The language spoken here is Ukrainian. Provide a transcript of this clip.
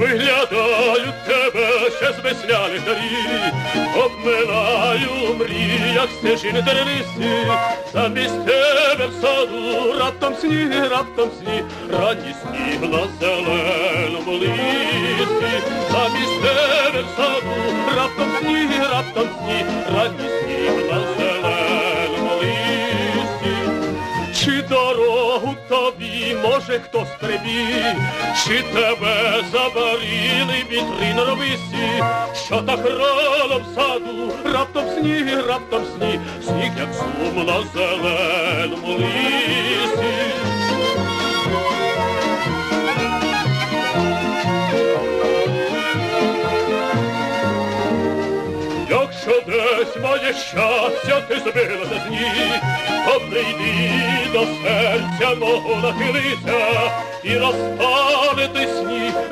Виглядають тебе ще з весняних дарів, обминаю мріях стежини тернисті, замість тебе в саду раптом сніг, раптом сніг, радісні сніг на зеленому листі, замість тебе в саду раптом сніг, раптом сніг, Чи дорогу тобі може хтось прибіг, чи тебе забарили вітри на ровисі, що так рано в саду, раптом сніг, раптом сніг, сніг, як сум на зеленому лисі. Якщо десь моє щастя ти збилася з ніг, то прийди до серця мого нахилися і розпалити сніг,